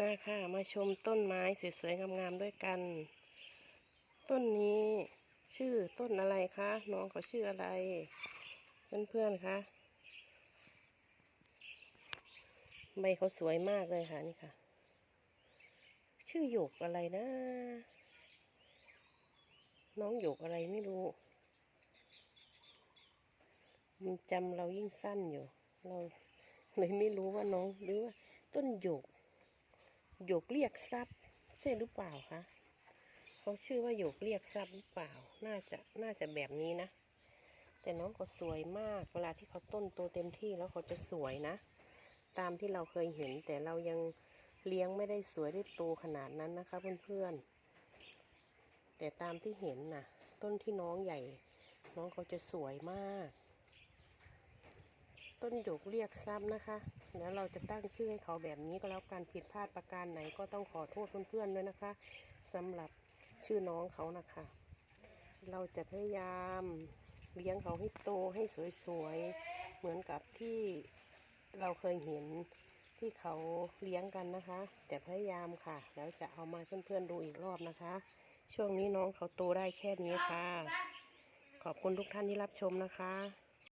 มาค่ะ มาชมต้นไม้สวยๆ งามๆ ด้วยกัน ต้นนี้ชื่อต้นอะไรคะ น้องเขาชื่ออะไร เพื่อนๆ คะ ใบเขาสวยมากเลยค่ะนี่ค่ะ ชื่อหยกอะไรนะ น้องหยกอะไรไม่รู้ มันจำเรายิ่งสั้นอยู่ เราเลยไม่รู้ว่าน้องหรือว่าต้นหยก หยกเรียกทรัพย์ใช่หรือเปล่าคะเขาชื่อว่าหยกเรียกทรัพย์หรือเปล่า น่าจะน่าจะแบบนี้นะ แต่น้องก็สวยมาก เวลาที่เขาต้นโตเต็มที่แล้วเขาจะสวยนะ ตามที่เราเคยเห็น แต่เรายังเลี้ยงไม่ได้สวยได้โตขนาดนั้นนะคะเพื่อนๆแต่ตามที่เห็นน่ะ ต้นที่น้องใหญ่ น้องเขาจะสวยมาก ต้นหยกเรียกซ้ำนะคะ แล้วเราจะตั้งชื่อให้เขาแบบนี้ก็แล้วการผิดพลาดประการไหนก็ต้องขอโทษเพื่อนๆด้วยนะคะสำหรับชื่อน้องเขานะคะ เราจะพยายามเลี้ยงเขาให้โตให้สวยๆ เหมือนกับที่เราเคยเห็นที่เขาเลี้ยงกันนะคะ จะพยายามค่ะ แล้วจะเอามาเพื่อนๆดูอีกรอบนะคะ ช่วงนี้น้องเขาโตได้แค่นี้ค่ะ ขอบคุณทุกท่านที่รับชมนะคะ